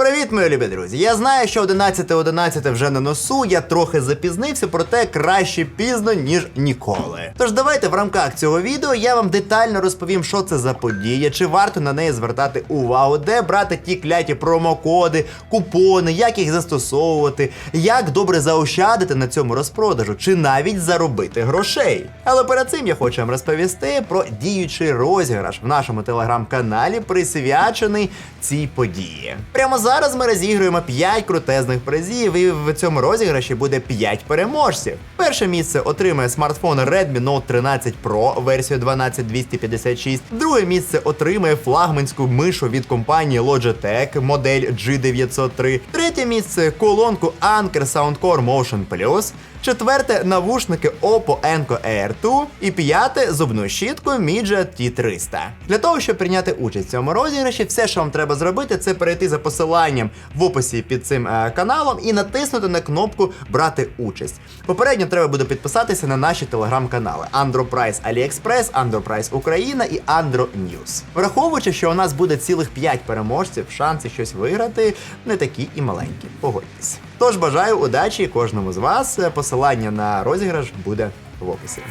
Привіт, мої любі друзі! Я знаю, що 11.11 вже на носу, я трохи запізнився, проте краще пізно, ніж ніколи. Тож давайте в рамках цього відео я вам детально розповім, що це за подія, чи варто на неї звертати увагу, де брати ті кляті промокоди, купони, як їх застосовувати, як добре заощадити на цьому розпродажу, чи навіть заробити грошей. Але перед цим я хочу вам розповісти про діючий розіграш в нашому телеграм-каналі, присвячений цій події. Прямо зараз ми розігруємо 5 крутезних призів, і в цьому розіграші буде 5 переможців. Перше місце отримає смартфон Redmi Note 13 Pro версію 12256. Друге місце отримає флагманську мишу від компанії Logitech модель G903. Третє місце колонку Anker Soundcore Motion Plus. Четверте навушники Oppo Enco Air 2 і п'яте зубну щітку Midget T300. Для того, щоб прийняти участь в цьому розіграші, все, що вам треба зробити, це перейти за посиланням в описі під цим е, каналом і натиснути на кнопку Брати участь. Попередньо треба буде підписатися на наші телеграм-канали AndroPrice AliExpress, AndroPrice Україна і Andro News. Враховуючи, що у нас буде цілих 5 переможців, шанси щось виграти не такі і маленькі. Погодьтесь. Тож бажаю удачі кожному з вас. Посилання на розіграш буде в описі.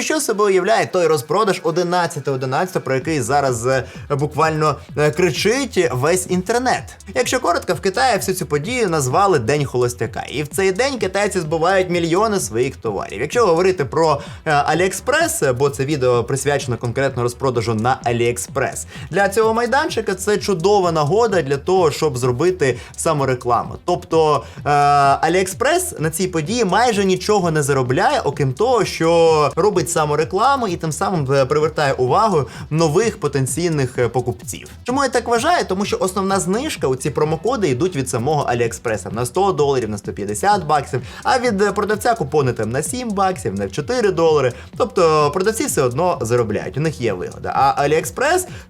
Що собою уявляє той розпродаж 11.11, про який зараз е, буквально е, кричить весь інтернет? Якщо коротко, в Китаї всю цю подію назвали День холостяка, і в цей день китайці збувають мільйони своїх товарів. Якщо говорити про е, AliExpress, бо це відео присвячено конкретно розпродажу на AliExpress, для цього майданчика це чудова нагода для того, щоб зробити саморекламу. Тобто AliExpress на цій події майже нічого не заробляє, окрім того, що робить саморекламу і тим самим е, привертає увагу нових потенційних е, покупців. Чому я так вважаю? Тому що основна знижка у ці промокоди йдуть від самого AliExpress на 100 доларів, на 150 баксів, а від е, продавця купони там на 7 баксів, на 4 долари. Тобто продавці все одно заробляють, у них є вигода. А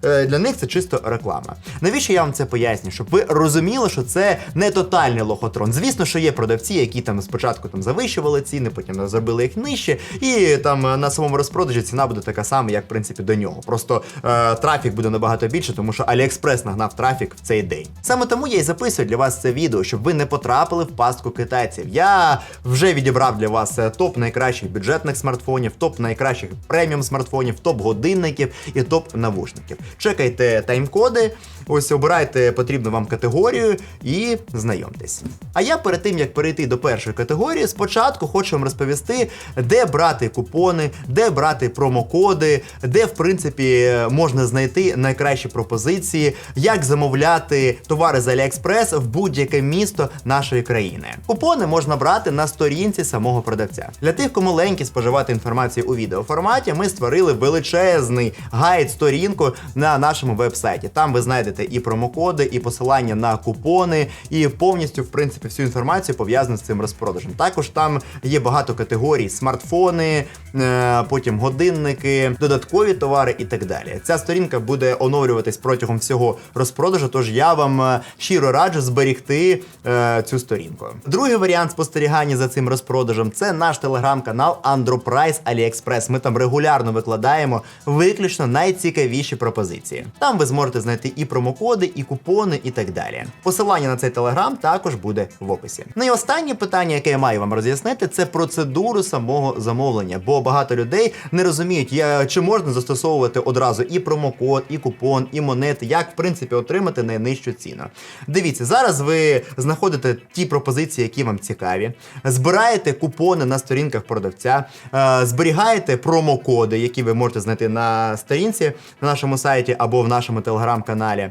е, для них це чисто реклама. Навіщо я вам це поясню? Щоб ви розуміли, що це не тотальний лохотрон. Звісно, що є продавці, які там спочатку там завищували ціни, потім зробили їх нижче, і там на самому розпродажі ціна буде така сама, як в принципі до нього. Просто е, трафік буде набагато більше, тому що AliExpress нагнав трафік в цей день. Саме тому я і записую для вас це відео, щоб ви не потрапили в пастку китайців. Я вже відібрав для вас е, топ найкращих бюджетних смартфонів, топ найкращих преміум смартфонів, топ годинників і топ навушників. Чекайте тайм-коди. Ось обирайте потрібну вам категорію і знайомтесь. А я перед тим як перейти до першої категорії, спочатку хочу вам розповісти, де брати купони, де брати промокоди, де в принципі можна знайти найкращі пропозиції, як замовляти товари з AliExpress в будь-яке місто нашої країни. Купони можна брати на сторінці самого продавця. Для тих, кому ленькі споживати інформацію у відеоформаті, ми створили величезний гайд сторінку на нашому вебсайті. Там ви знайдете і промокоди, і посилання на купони, і повністю, в принципі, всю інформацію пов'язану з цим розпродажем. Також там є багато категорій: смартфони, е, потім годинники, додаткові товари і так далі. Ця сторінка буде оновлюватись протягом всього розпродажу. Тож я вам е, щиро раджу зберігти е, цю сторінку. Другий варіант спостерігання за цим розпродажем це наш телеграм-канал AndroPrice AliExpress. Ми там регулярно викладаємо виключно найцікавіші пропозиції. Там ви зможете знайти і промокоди, і купони, і так далі. Посилання на цей телеграм також буде в описі. Ну і останнє питання, яке я маю вам роз'яснити, це процедуру самого замовлення, бо багато людей не розуміють, чи можна застосовувати одразу і промокод, і купон, і монети, як в принципі отримати найнижчу ціну. Дивіться, зараз ви знаходите ті пропозиції, які вам цікаві, збираєте купони на сторінках продавця, е, зберігаєте промокоди, які ви можете знайти на сторінці на нашому сайті або в нашому телеграм-каналі.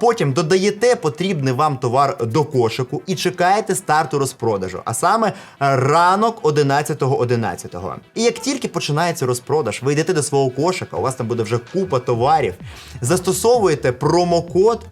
Потім додаєте потрібний вам товар до кошику і чекаєте старту розпродажу, а саме е, ранок 11.11. І як тільки починається розпродаж, ви йдете до свого кошика, у вас там буде вже купа товарів, застосовуєте промокод,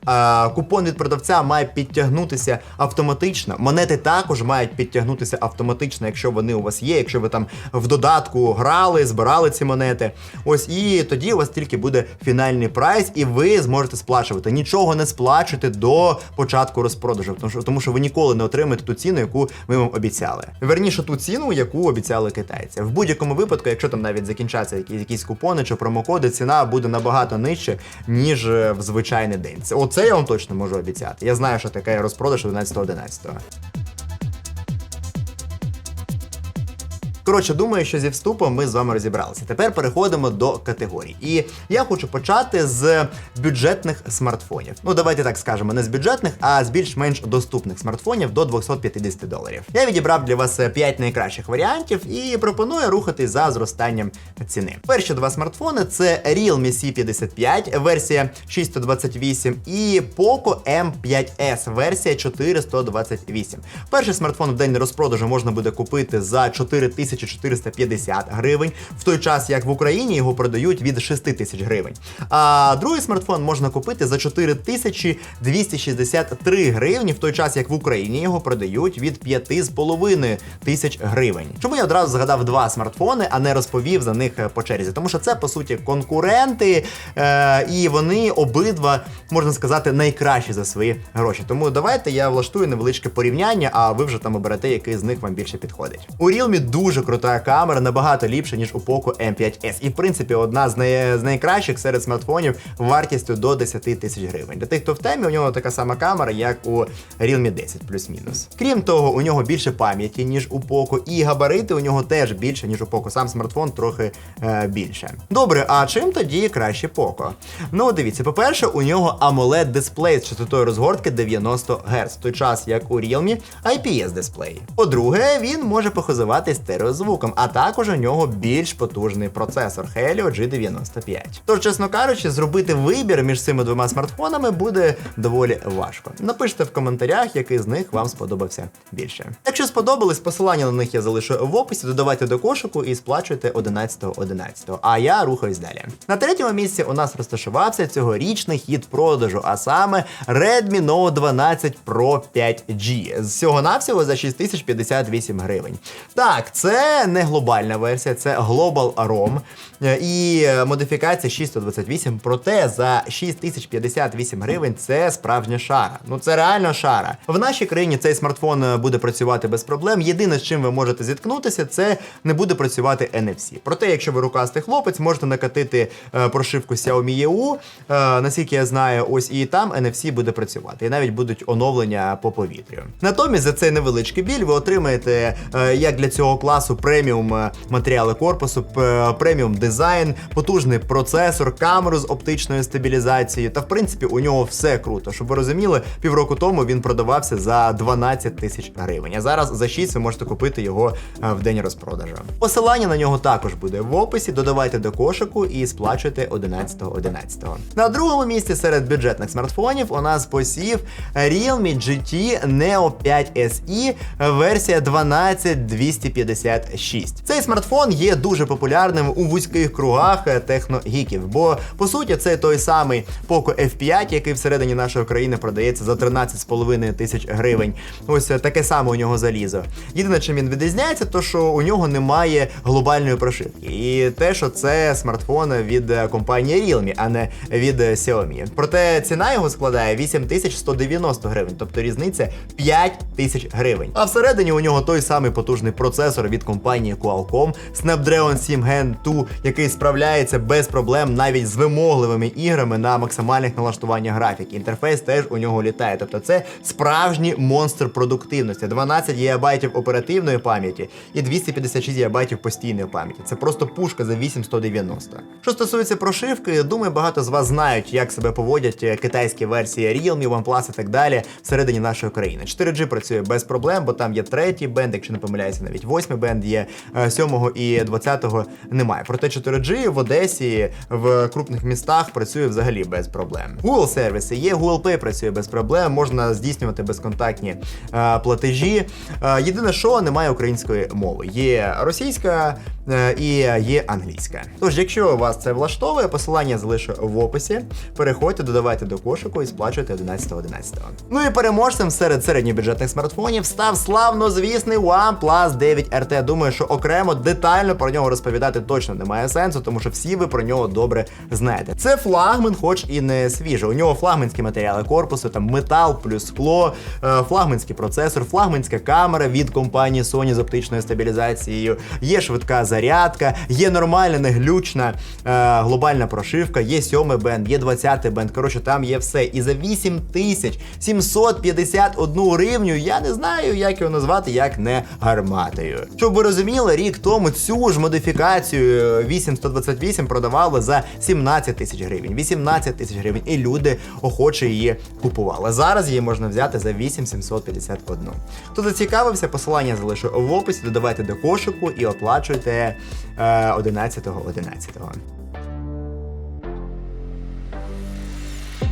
купон від продавця має підтягнутися автоматично. Монети також мають підтягнутися автоматично, якщо вони у вас є, якщо ви там в додатку грали, збирали ці монети. Ось і тоді у вас тільки буде фінальний прайс, і ви зможете сплачувати. Нічого не сплачуйте до початку розпродажу, тому що, тому що ви ніколи не отримаєте ту ціну, яку ми вам обіцяли. Верніше ту ціну, яку обіцяли китайці. В будь-якому випадку, якщо там навіть закінчаться якісь, якісь купони чи промокоди, ціна буде набагато нижче, ніж е, в звичайний день. Оце я вам точно можу обіцяти. Я знаю, що таке розпродаж 11.11. Коротше, думаю, що зі вступом ми з вами розібралися. Тепер переходимо до категорій. І я хочу почати з бюджетних смартфонів. Ну, давайте так скажемо, не з бюджетних, а з більш-менш доступних смартфонів до 250 доларів. Я відібрав для вас 5 найкращих варіантів і пропоную рухатись за зростанням ціни. Перші два смартфони це Realme C55, версія 628, і Poco M5S, версія 4128. Перший смартфон в день розпродажу можна буде купити за 4450 гривень, в той час як в Україні його продають від 6 тисяч гривень. А другий смартфон можна купити за 4263 гривні, в той час як в Україні його продають від 5,5 тисяч гривень. Чому я одразу згадав два смартфони, а не розповів за них е, по черзі? Тому що це по суті конкуренти, е, і вони обидва можна сказати найкращі за свої гроші. Тому давайте я влаштую невеличке порівняння, а ви вже там оберете, який з них вам більше підходить. У Realme дуже крута камера, набагато ліпша, ніж у Poco M5S. І в принципі одна з, най... з найкращих серед смартфонів вартістю до 10 тисяч гривень. Для тих, хто в темі, у нього така сама камера, як у Realme 10 плюс-мінус. Крім того, у нього більше пам'яті, ніж у Poco, і габарити у нього теж більше, ніж у Poco. Сам смартфон трохи е, більше. Добре, а чим тоді краще Poco? Ну, дивіться, по-перше, у нього amoled дисплей з частотою розгортки 90 Гц, в той час як у Realme IPS дисплей. По-друге, він може похизувати стереозвуком, а також у нього більш потужний процесор Helio G95. Тож, чесно кажучи, зробити вибір між цими двома смартфонами буде доволі важко. Напишіть в коментарях, який з них вам сподобався більше. Якщо сподобались, посилання на них я залишу в описі, додавайте до кошику і сплачуйте 11.11. 11. А я рухаюсь далі. На третьому місці у нас розташувався цьогорічний хід продажу, а саме Redmi Note 12 Pro 5G. Всього-навсього за 6058 гривень. Так, це не глобальна версія, це Global ROM і модифікація 628, проте за 6058 гривень це справжня шара. Ну це реально шара. В нашій країні цей смартфон е, буде працювати без проблем. Єдине, з чим ви можете зіткнутися, це не буде працювати NFC. Проте, якщо ви рукастий хлопець, можете накатити е, прошивку Xiaomi EU, е, наскільки я знаю, ось і там NFC буде працювати. І навіть будуть оновлення по повітрю. Натомість за цей невеличкий біль ви отримаєте е, як для цього класу преміум е, матеріали корпусу, преміум дизайн, потужний процесор, камеру з оптичною стабілізацією. Та в принципі у нього все круто. Щоб ви розуміли, півроку тому він продавався за 12 тисяч гривень. А зараз за 6 ви можете купити його е, в день розпродажу. Посилання на нього також буде в описі. Додавайте до кошику і сплачуйте 11.11. 11. На другому місці серед бюджетних смартфонів у нас посів Realme GT Neo 5 SE версія 12256. Цей смартфон є дуже популярним у вузьких кругах е, техногіків, бо по суті це той самий Poco F5, який всередині нашої країни продається за 13,5 тисяч гривень. Ось е, таке саме у нього залізо. Єдине, чим він відрізняється, то що у нього немає глобальної прошивки. І те, що це смартфон від е, компанії Realme, а не від Xiaomi. Проте ціна його складає 8190 гривень, тобто різниця 5 тисяч гривень. А всередині у нього той самий потужний процесор від компанії Qualcomm Snapdragon 7 Gen 2, який справляється без проблем навіть з вимогливими іграми на максимальних налаштуваннях графіки. Інтерфейс теж у нього літає. Тобто це справжній монстр продуктивності. 12 ГБ оперативної пам'яті і 256 ГБ постійної пам'яті. Це просто пушка за 8190. Що стосується прошивки, думаю, багато з вас знають, як себе поводять е, китайські версії Realme, OnePlus і так далі всередині нашої країни. 4G працює без проблем, бо там є третій бенд, якщо не помиляюся, навіть восьмий бенд є, е, сьомого і двадцятого немає. Проте 4G в Одесі в крупних містах працює взагалі без проблем. Google сервіси є, Google Pay працює без проблем, можна здійснювати безконтактні е, платежі. Е, єдине, що немає української мови. Є російська е, і є англійська. Тож, якщо вас це влаштовує, посилання залишу в описі. Переходьте, додавайте до кошику і сплачуйте 11.11. Ну і переможцем серед середньобюджетних смартфонів став славно звісний OnePlus 9 RT. Думаю, що окремо детально про нього розповідати точно немає сенсу, тому що всі ви про нього добре знаєте. Це флагман, хоч і не свіжий. У нього флагманські матеріали корпусу, там метал плюс скло, е, флагманський процесор, флагманська камера від компанії Sony з оптичною стабілізацією. Є швидка зарядка, є нормальна, неглючна е, глобальна прошивка, є 7 бенд, є 20 бенд. Коротше, там є все. І за 8751 гривню я не знаю, як його назвати, як не гарматою. Щоб ви розуміли, рік тому цю ж модифікацію 8128 продавали за 17 тисяч гривень, 18 тисяч гривень, і люди охоче її купували. Зараз її можна взяти за 8751. Хто зацікавився, посилання залишу в описі, додавайте до кошику і оплачуйте е, 11.11. 11.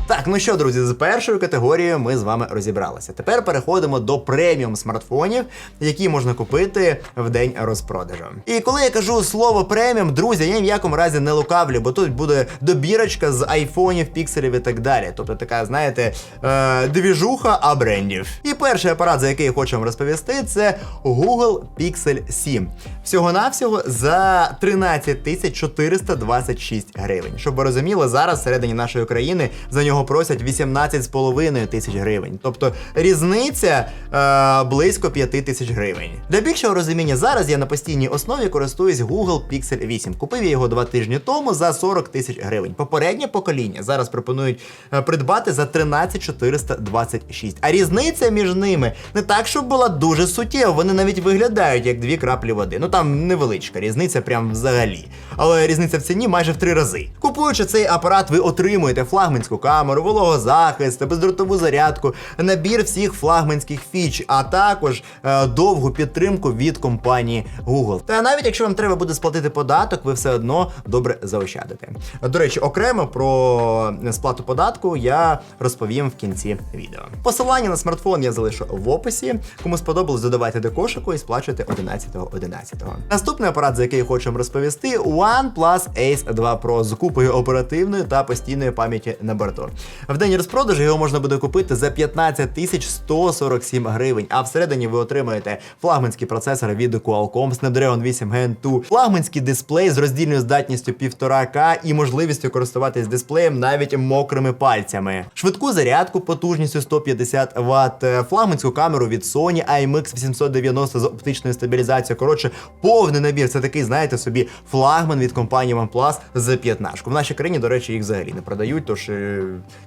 Так, ну що, друзі, з першою категорією ми з вами розібралися. Тепер переходимо до преміум смартфонів, які можна купити в день розпродажу. І коли я кажу слово преміум, друзі, я ні в якому разі не лукавлю, бо тут буде добірочка з айфонів, пікселів і так далі. Тобто така, знаєте, е, двіжуха, а брендів. І перший апарат, за який я хочу вам розповісти, це Google Pixel 7. Всього-навсього за 13 426 гривень. Щоб ви розуміли, зараз всередині нашої країни за нього просять 18,5 тисяч гривень. Тобто різниця е, близько 5 тисяч гривень. Для більшого розуміння, зараз я на постійній основі користуюсь Google Pixel 8. Купив я його два тижні тому за 40 тисяч гривень. Попереднє покоління зараз пропонують е, придбати за 13 426. А різниця між ними не так, щоб була дуже суттєва. Вони навіть виглядають як дві краплі води. Ну там невеличка різниця, прям взагалі. Але різниця в ціні майже в три рази. Купуючи цей апарат, ви отримуєте флагманську камеру, вологозахист, бездротову зарядку, набір всіх флагманських фіч, а також е, довгу підтримку від компанії Google. Та навіть якщо вам треба буде сплатити податок, ви все одно добре заощадите. До речі, окремо про сплату податку я розповім в кінці відео. Посилання на смартфон я залишу в описі. Кому сподобалось, додавайте до кошику і сплачуйте 11.11. 11. Наступний апарат, за який хочу вам розповісти, OnePlus Ace 2 Pro з купою оперативної та постійної пам'яті на борту. В день розпродажу його можна буде купити за 15 тисяч 147 гривень, а всередині ви отримаєте флагманський процесор від Qualcomm Snapdragon 8 Gen 2, флагманський дисплей з роздільною здатністю 1,5К і можливістю користуватись дисплеєм навіть мокрими пальцями. Швидку зарядку потужністю 150 Вт, флагманську камеру від Sony IMX 890 з оптичною стабілізацією. Коротше, повний набір. Це такий, знаєте, собі флагман від компанії OnePlus з 15. В нашій країні, до речі, їх взагалі не продають. Тож, е,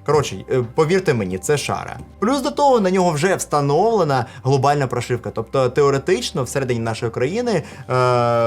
коротше, е, повірте мені, це шара. Плюс до того на нього вже встановлена глобальна прошивка. Тобто теоретично всередині нашої країни е,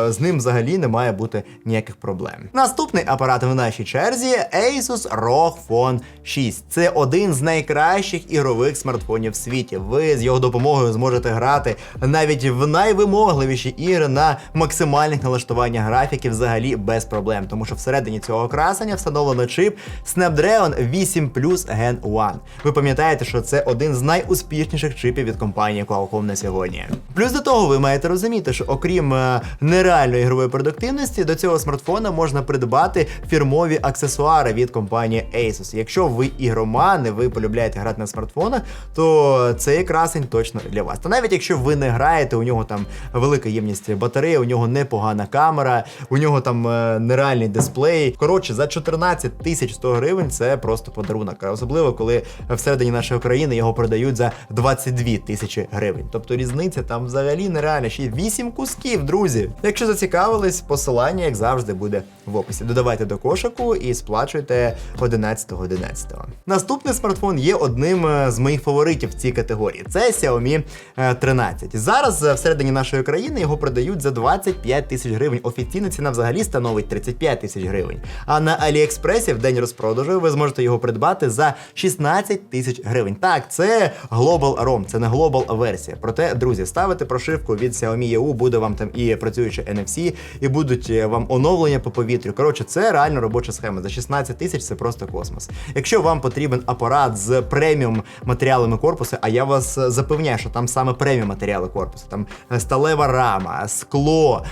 з ним взагалі не має бути ніяких проблем. Наступний апарат в нашій черзі Asus ROG Phone 6. Це один з найкращих ігрових смартфонів в світі. Ви з його допомогою зможете грати навіть в найвимогливіші ігри на максимальних налаштуваннях графіки взагалі без проблем, тому що всередині цього окрасення встановлено чип Snapdragon 8 Plus Gen 1. Ви пам'ятаєте, що це один з найуспішніших чипів від компанії Qualcomm на сьогодні. Плюс до того, ви маєте розуміти, що окрім е, нереальної ігрової продуктивності, до цього смартфона можна придбати фірмові аксесуари від компанії Asus. Якщо ви ігромани, ви полюбляєте грати на смартфонах, то цей красень точно для вас. Та навіть якщо ви не граєте, у нього там велика ємність батареї, у нього непогана камера, у нього там е, нереальний дисплей. Коротше, за 14 тисяч 100 гривень це просто подарунок. Особливо, коли всередині нашої країни його продають за 22 тисячі гривень. Тобто різниця там взагалі нереальна. Ще 8 кусків, друзі. Якщо зацікавились, посилання, як завжди, буде в описі. Додавайте до кошику і сплачуйте 11.11. 11. Наступний смартфон є одним е, з моїх фаворитів в цій категорії. Це Xiaomi е, 13. Зараз е, всередині нашої країни його продають за 25 тисяч гривень. Офіційна ціна взагалі становить 35 тисяч гривень. А на Аліекспресі в день розпродажу ви зможете його придбати за 16 тисяч гривень. Так, це Global ROM, це не Global версія. Проте, друзі, ставите прошивку від Xiaomi EU, буде вам там і працююче NFC, і будуть е, вам оновлення по повітрю. Коротше, це реально робоча схема. За 16 тисяч це просто космос. Якщо вам потрібен апарат з преміум матеріалами корпусу, а я вас е, запевняю, що там саме преміум матеріали корпусу, там е, сталева рама, скло,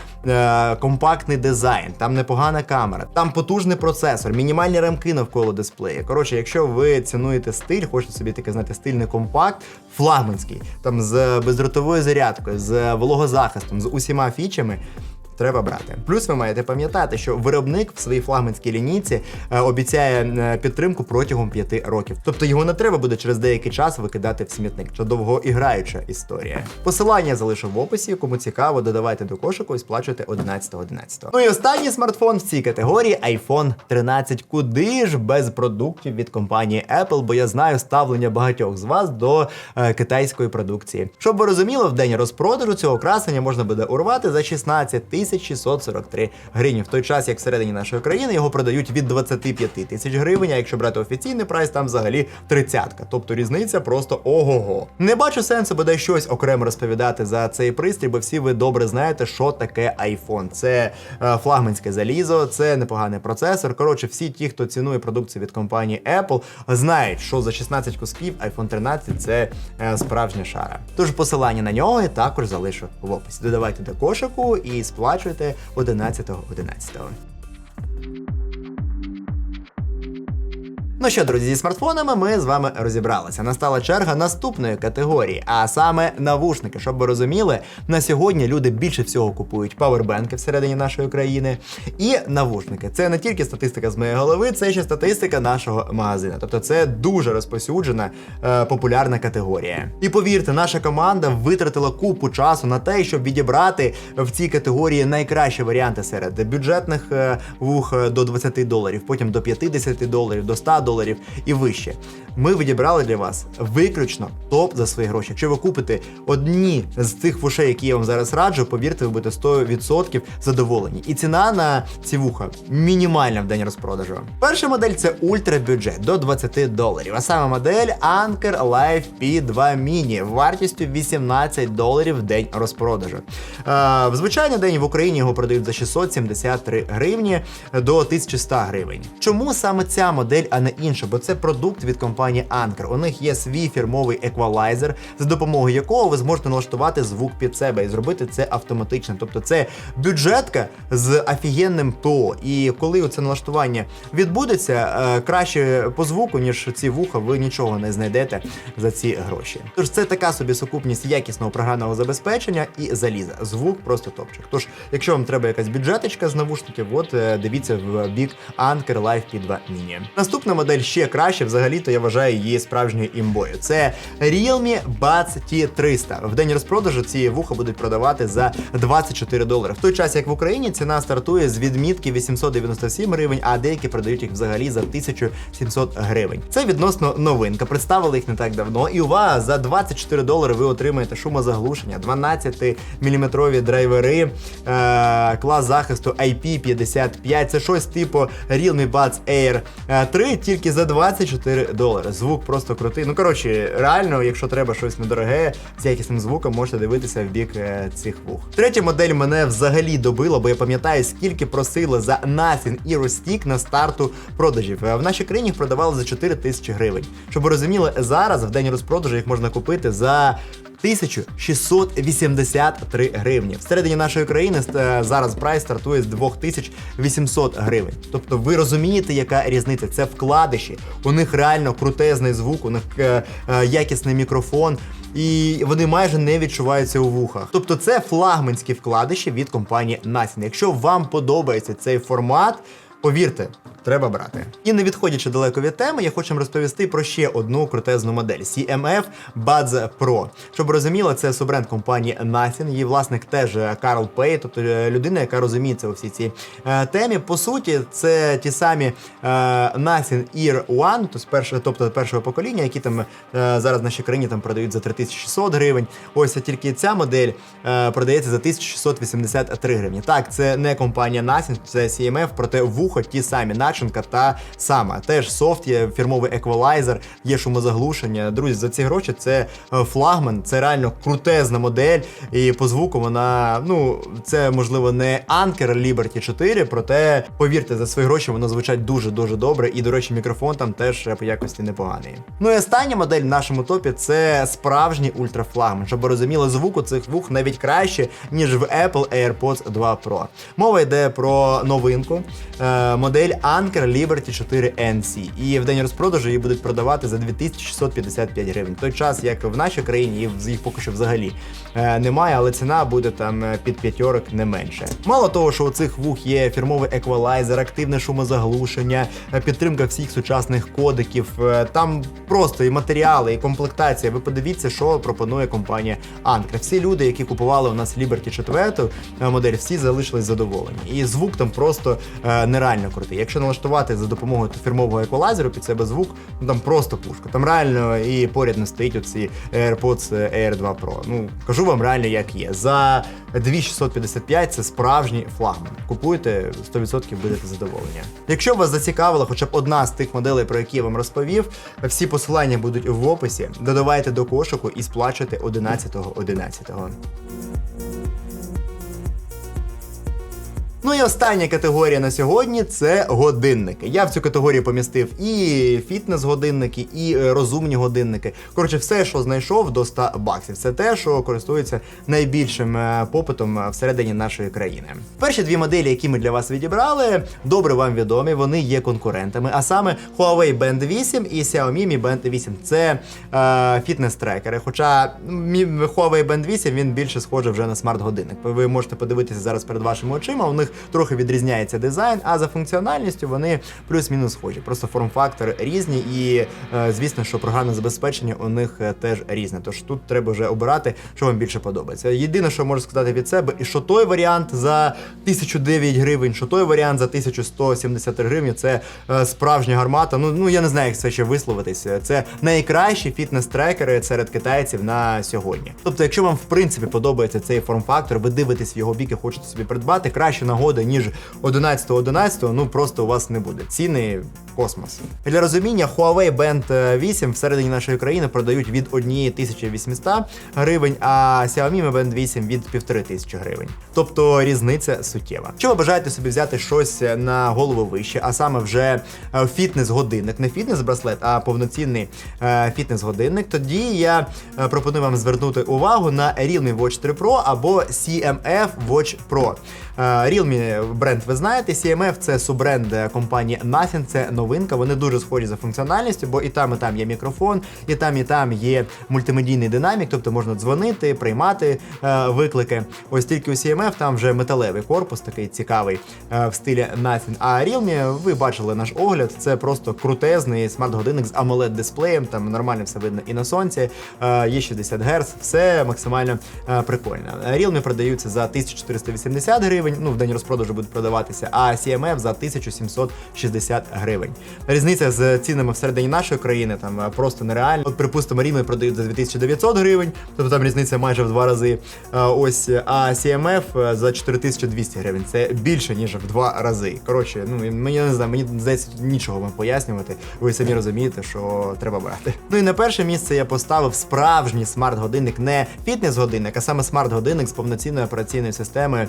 компактний дизайн, там непогана камера, там потужний процесор, мінімальні рамки навколо дисплею. Коротше, Коротше, якщо ви цінуєте стиль, хочете собі таке знати стильний компакт, флагманський, там з бездротовою зарядкою, з вологозахистом, з усіма фічами. Треба брати. Плюс ви маєте пам'ятати, що виробник в своїй флагманській лінійці е, обіцяє е, підтримку протягом 5 років. Тобто його не треба буде через деякий час викидати в смітник. Це довгоіграюча історія. Посилання залишу в описі. Кому цікаво, додавайте до кошику і сплачуйте 11.11. Ну і останній смартфон в цій категорії iPhone 13. Куди ж без продуктів від компанії Apple, бо я знаю ставлення багатьох з вас до е, китайської продукції. Щоб ви розуміли, в день розпродажу цього красення можна буде урвати за 16 тисяч 643 гривні. В той час, як всередині нашої країни його продають від 25 тисяч гривень. А якщо брати офіційний прайс, там взагалі тридцятка. Тобто різниця просто ого-го. Не бачу сенсу буде щось окремо розповідати за цей пристрій, бо всі ви добре знаєте, що таке iPhone. Це е, флагманське залізо, це непоганий процесор. Коротше, всі ті, хто цінує продукцію від компанії Apple, знають, що за 16 кусків iPhone 13 це е, справжня шара. Тож посилання на нього я також залишу в описі. Додавайте до кошику і сплачуйте 11.11. 11. Ну що, друзі, зі смартфонами ми з вами розібралися. Настала черга наступної категорії, а саме навушники. Щоб ви розуміли, на сьогодні люди більше всього купують павербенки всередині нашої країни і навушники. Це не тільки статистика з моєї голови, це ще статистика нашого магазину. Тобто це дуже розповсюджена е, популярна категорія. І повірте, наша команда витратила купу часу на те, щоб відібрати в цій категорії найкращі варіанти серед бюджетних е, вух е, до 20 доларів, потім до 50 доларів, до 100 доларів і вище. Ми відібрали для вас виключно топ за свої гроші. Якщо ви купите одні з цих вушей, які я вам зараз раджу, повірте, ви будете 100% задоволені. І ціна на ці вуха мінімальна в день розпродажу. Перша модель це ультрабюджет до 20 доларів. А саме модель Anker Life P2 Mini вартістю 18 доларів в день розпродажу. Е, в звичайний день в Україні його продають за 673 гривні до 1100 гривень. Чому саме ця модель, а не інша? Бо це продукт від компанії Anker. У них є свій фірмовий еквалайзер, за допомогою якого ви зможете налаштувати звук під себе і зробити це автоматично. Тобто це бюджетка з офігенним ПО. І коли це налаштування відбудеться, е, краще по звуку, ніж ці вуха, ви нічого не знайдете за ці гроші. Тож це така собі сукупність якісного програмного забезпечення і заліза. Звук просто топчик. Тож, якщо вам треба якась бюджеточка з навушників, от е, дивіться в бік Anker Live P2 Mini. Наступна модель ще краще, взагалі-то я вважаю її справжньою імбою. Це Realme Buds T300. В день розпродажу ці вуха будуть продавати за 24 долари. В той час, як в Україні ціна стартує з відмітки 897 гривень, а деякі продають їх взагалі за 1700 гривень. Це відносно новинка. Представили їх не так давно. І увага, за 24 долари ви отримаєте шумозаглушення, 12 міліметрові драйвери, е, клас захисту IP55. Це щось типу Realme Buds Air е, 3, тільки за 24 долари. Звук просто крутий. Ну коротше, реально, якщо треба щось недороге з якісним звуком, можете дивитися в бік е, цих вух. Третя модель мене взагалі добила, бо я пам'ятаю, скільки просили за Nothing і Stick на старту продажів. Е, В нашій країні їх продавали за 4 тисячі гривень. Щоб ви розуміли, зараз в день розпродажу їх можна купити за. 1683 гривні. Всередині нашої країни е, зараз прайс стартує з 2800 гривень. Тобто ви розумієте, яка різниця? Це вкладиші. У них реально крутезний звук, у них е, е, якісний мікрофон. І вони майже не відчуваються у вухах. Тобто це флагманські вкладиші від компанії Nothing. Якщо вам подобається цей формат, повірте, треба брати. І не відходячи далеко від теми, я хочу вам розповісти про ще одну крутезну модель CMF Buds Pro. Щоб ви розуміли, це суббренд компанії Nothing. Її власник теж е, Карл Пей, тобто е, людина, яка розуміється у всій цій е, темі. По суті, це ті самі Nothing Ear One, тобто перше, тобто першого покоління, які там зараз в нашій країні там продають за 3600 гривень. Ось тільки ця модель продається за 1683 гривні. Так, це не компанія Nothing, це CMF, проте вухо ті самі начинка та сама. Теж софт є фірмовий еквалайзер, є шумозаглушення. Друзі, за ці гроші це е, флагман, це реально крутезна модель. І по звуку вона, ну, це можливо не Anker Liberty 4, проте повірте, за свої гроші воно звучать дуже-дуже добре. І, до речі, мікрофон там теж по якості непоганий. Ну і остання модель в нашому топі це справжній ультрафлагман. Щоб розуміли, звук у цих вух навіть краще, ніж в Apple AirPods 2 Pro. Мова йде про новинку. Модель Anker Liberty 4 NC. І в день розпродажу її будуть продавати за 2655 гривень. Той час, як в нашій країні, їх, поки що взагалі е, немає, але ціна буде там е, під п'ятьорок не менше. Мало того, що у цих вух є фірмовий еквалайзер, активне шумозаглушення, е, підтримка всіх сучасних кодиків. Там просто і матеріали, і комплектація. Ви подивіться, що пропонує компанія Anker. Всі люди, які купували у нас Liberty 4 е, модель, всі залишились задоволені. І звук там просто е, нереально крутий. Якщо налаштувати за допомогою фірмового еквалайзеру під себе звук, ну там просто пушка. Там реально і поряд не стоїть оці AirPods Air 2 Pro. Ну кажу вам реально, як є. За 2655 це справжній флагман. Купуйте 100% будете задоволені. Якщо вас зацікавила хоча б одна з тих моделей, про які я вам розповів, всі посилання будуть в описі. Додавайте до кошику і сплачуйте 11.11. 11. Ну і остання категорія на сьогодні це годинники. Я в цю категорію помістив і фітнес-годинники, і е, розумні годинники. Коротше, все, що знайшов до 100 баксів. Це те, що користується найбільшим е, попитом е, всередині нашої країни. Перші дві моделі, які ми для вас відібрали, добре вам відомі. Вони є конкурентами. А саме Huawei Band 8 і Xiaomi Mi Band 8. Це е, фітнес-трекери. Хоча Huawei Band 8 він більше схожий вже на смарт-годинник. Ви можете подивитися зараз перед вашими очима. У них трохи відрізняється дизайн, а за функціональністю вони плюс-мінус схожі. Просто форм-фактори різні, і е, звісно, що програмне забезпечення у них е, теж різне. Тож тут треба вже обирати, що вам більше подобається. Єдине, що можу сказати від себе, і що той варіант за 1009 гривень, що той варіант за 1173 гривні, це е, справжня гармата. Ну, ну я не знаю, як це ще висловитися. Це найкращі фітнес-трекери серед китайців на сьогодні. Тобто, якщо вам в принципі подобається цей форм-фактор, ви дивитесь в його бік і хочете собі придбати, краще нагода, ніж 11.11, ну просто у вас не буде. Ціни космос. Для розуміння, Huawei Band 8 всередині нашої країни продають від 1800 гривень, а Xiaomi Mi Band 8 від 1500 гривень. Тобто різниця суттєва. Якщо ви бажаєте собі взяти щось на голову вище, а саме вже е, фітнес-годинник, не фітнес-браслет, а повноцінний е, фітнес-годинник, тоді я е, пропоную вам звернути увагу на Realme Watch 3 Pro або CMF Watch Pro. Realme бренд ви знаєте, CMF це суббренд е, компанії Nothing, це новинка. Вони дуже схожі за функціональністю, бо і там, і там є мікрофон, і там, і там є мультимедійний динамік, тобто можна дзвонити, приймати е, виклики. Ось тільки у CMF там вже металевий корпус, такий цікавий е, в стилі Nothing. А Realme, ви бачили наш огляд, це просто крутезний смарт-годинник з amoled дисплеєм, там нормально все видно і на сонці, є 60 Гц, все максимально прикольно. Realme продаються за 1480 гривень, ну в день розпродажу будуть продаватися, а CMF за 1760 гривень. Різниця з цінами всередині нашої країни там е, просто нереальна. От, припустимо, Realme продають за 2900 гривень, тобто там різниця майже в два рази. Е, Ось, а CMF е, за 4200 гривень. Це більше ніж в два рази. Коротше, ну мені не знаю, мені здається нічого вам пояснювати. Ви самі розумієте, що треба брати. Ну і на перше місце я поставив справжній смарт-годинник, не фітнес-годинник, а саме смарт-годинник з повноцінною операційною системою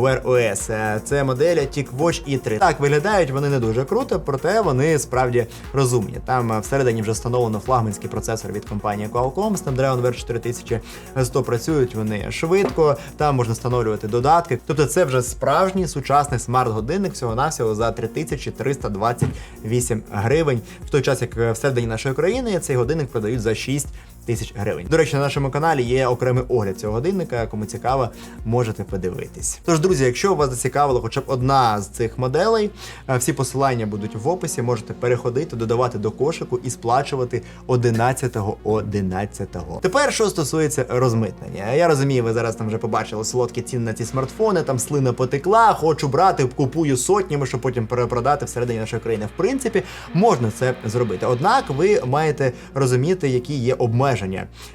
Wear OS. Е, Це модель TicWatch e3. Так, виглядають вони не дуже круто, проте вони справді розумні. Там е, всередині вже встановлено флагманський процесор від компанії Qualcomm Snapdragon Wear 4100. Працюють вони швидко, там можна встановлювати додатки. Тобто це вже справжній сучасний смарт-годинник всього-навсього за 3328 гривень. В той час, як е, всередині нашої країни цей годинник продають за 6 тисяч гривень. До речі, на нашому каналі є окремий огляд цього годинника. Кому цікаво, можете подивитись. Тож, друзі, якщо вас зацікавила хоча б одна з цих моделей, е, всі посилання будуть в описі. Можете переходити, додавати до кошику і сплачувати 11-го 11-го. Тепер, що стосується розмитнення, я розумію, ви зараз там вже побачили солодкі ціни на ці смартфони, там слина потекла, хочу брати, купую сотнями, щоб потім перепродати всередині нашої країни. В принципі, можна це зробити. Однак ви маєте розуміти, які є обмеження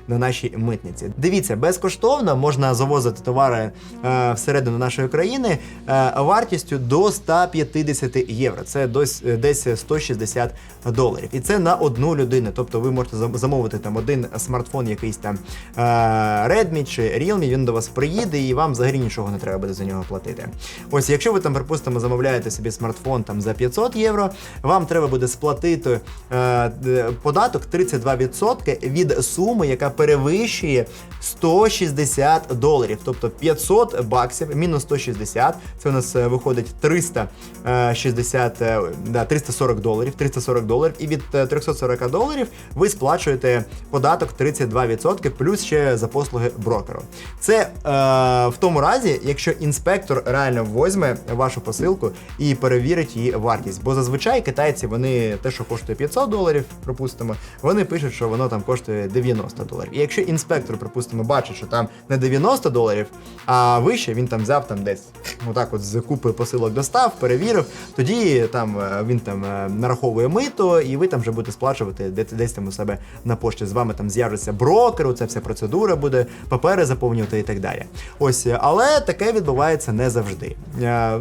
на нашій митниці. Дивіться, безкоштовно можна завозити товари е, всередину нашої країни е, вартістю до 150 євро. Це дось, десь 160 доларів. І це на одну людину. Тобто ви можете замовити там один смартфон, якийсь там е, Redmi чи Realme, він до вас приїде і вам взагалі нічого не треба буде за нього платити. Ось, якщо ви там, припустимо, замовляєте собі смартфон там за 500 євро, вам треба буде сплатити е, податок 32% від суми, яка перевищує 160 доларів. Тобто 500 баксів мінус 160, це у нас е, виходить 360, е, да, 340 доларів. 340 доларів. І від е, 340 доларів ви сплачуєте податок 32% плюс ще за послуги брокеру. Це е, в тому разі, якщо інспектор реально возьме вашу посилку і перевірить її вартість. Бо зазвичай китайці вони те, що коштує 500 доларів, припустимо, вони пишуть, що воно там коштує 90 доларів. І якщо інспектор, припустимо, бачить, що там не 90 доларів, а вище він там взяв там десь отак, от з купи посилок достав, перевірив, тоді там е, він там е, нараховує мито, і ви там вже будете сплачувати десь, там у себе на пошті. З вами там з'явиться брокер, ця вся процедура буде, папери заповнювати і так далі. Ось, е, але таке відбувається не завжди. Е,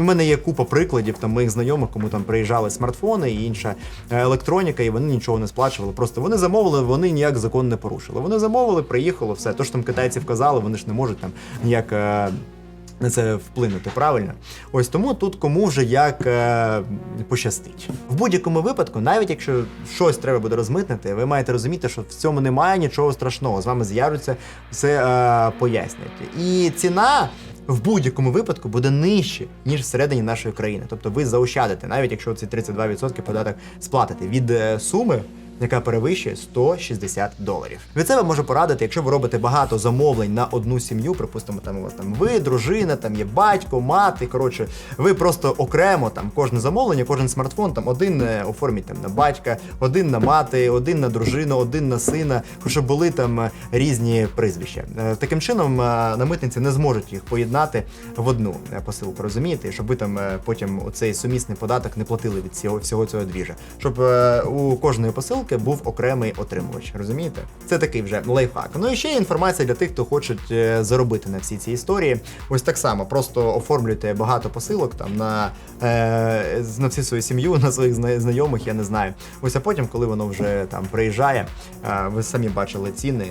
У мене є купа прикладів там моїх знайомих, кому там приїжджали смартфони і інша е, електроніка, і вони нічого не сплачували. Просто вони замовили, вони ніяк закон не порушили. Вони замовили, приїхало, все. То, що там китайці вказали, вони ж не можуть там ніяк. е, на це вплинути правильно. Ось тому тут кому вже як е, пощастить. В будь-якому випадку, навіть якщо щось треба буде розмитнити, ви маєте розуміти, що в цьому немає нічого страшного. З вами з'являться все е, пояснять. І ціна. В будь-якому випадку буде нижче, ніж всередині нашої країни. Тобто ви заощадите, навіть якщо ці 32% податок сплатите від е, суми, яка перевищує 160 доларів. Від себе можу порадити, якщо ви робите багато замовлень на одну сім'ю, припустимо, там у вас там ви, дружина, там є батько, мати. Коротше, ви просто окремо там кожне замовлення, кожен смартфон, там один е, оформіть там на батька, один на мати, один на дружину, один на сина, щоб були там е, різні прізвища. Е, Таким чином е, на митниці не зможуть їх поєднати в одну е, посилку, розумієте, щоб ви там е, потім оцей сумісний податок не платили від всього, всього цього двіжа. Щоб е, у кожної посилки був окремий отримувач, розумієте? Це такий вже лайфхак. Ну і ще є інформація для тих, хто хоче е, заробити на всій цій історії. Ось так само, просто оформлюйте багато посилок там на, е, на всю свою сім'ю, на своїх зна- знайомих, я не знаю. Ось а потім, коли воно вже там приїжджає, е, ви самі бачили ціни,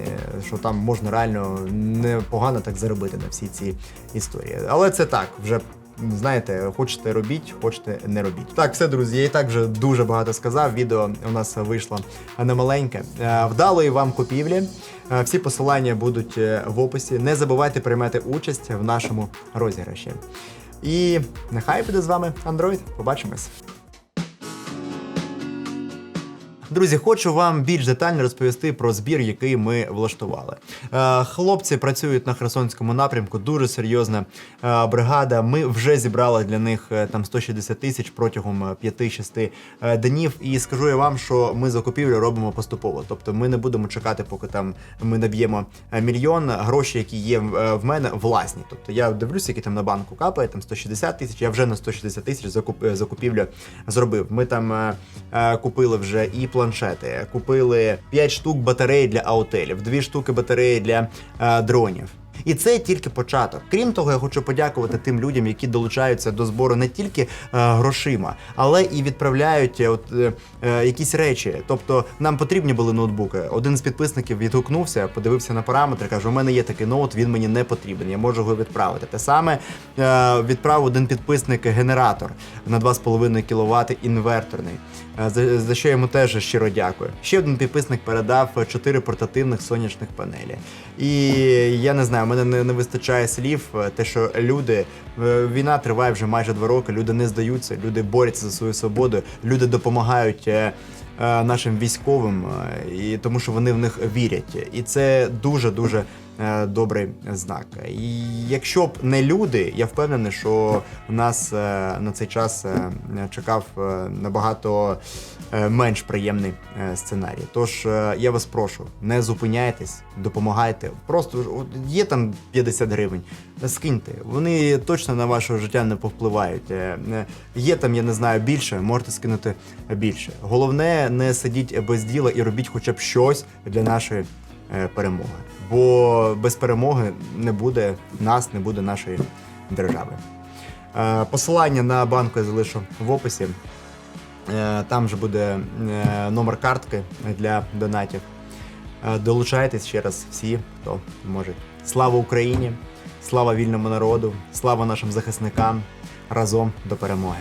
що там можна реально непогано так заробити на всі ці історії. Але це так, вже Знаєте, хочете робіть, хочете не робіть. Так, все, друзі, я і так вже дуже багато сказав. Відео у нас вийшло немаленьке. маленьке. Вдалої вам купівлі. Е, Всі посилання будуть е, в описі. Не забувайте приймати участь в нашому розіграші. І нехай буде з вами Android. Побачимось. Друзі, хочу вам більш детально розповісти про збір, який ми влаштували. Е, Хлопці працюють на Херсонському напрямку, дуже серйозна е, бригада. Ми вже зібрали для них е, там 160 тисяч протягом е, 5-6 е, днів. І скажу я вам, що ми закупівлю робимо поступово. Тобто ми не будемо чекати, поки там ми наб'ємо мільйон. Гроші, які є в мене, власні. Тобто я дивлюся, які там на банку капає, там 160 тисяч. Я вже на 160 тисяч закуп, закупівлю зробив. Ми там купили вже і планшети, купили 5 штук батарей для аутелів, 2 штуки батареї для е, дронів. І це тільки початок. Крім того, я хочу подякувати тим людям, які долучаються до збору не тільки е, грошима, але і відправляють е, от, е, е, якісь речі. Тобто нам потрібні були ноутбуки. Один з підписників відгукнувся, подивився на параметри, каже: у мене є такий ноут, він мені не потрібен. Я можу його відправити. Те саме е, відправив один підписник генератор на 2,5 кВт інверторний. За, за що йому теж щиро дякую. Ще один підписник передав 4 портативних сонячних панелі. І я не знаю, мене не, не вистачає слів. е, Те, що люди, війна триває вже майже два роки, люди не здаються, люди борються за свою свободу, люди допомагають. е, е, Нашим військовим, і тому що вони в них вірять, і це дуже дуже добрий знак. І якщо б не люди, я впевнений, що у нас е, на цей час е, чекав е, набагато е, менш приємний е, сценарій. Тож е, я вас прошу, не зупиняйтесь, допомагайте. Просто є там 50 гривень, скиньте. Вони точно на ваше життя не повпливають. Е, е, Є там, я не знаю, більше, можете скинути більше. Головне, не сидіть без діла і робіть хоча б щось для нашої е, перемоги. Бо без перемоги не буде нас, не буде нашої держави. Е, Посилання на банку я залишу в описі. Е, Там же буде е, номер картки для донатів. Е, Долучайтесь ще раз всі, хто може. Слава Україні! Слава вільному народу! Слава нашим захисникам! Разом до перемоги!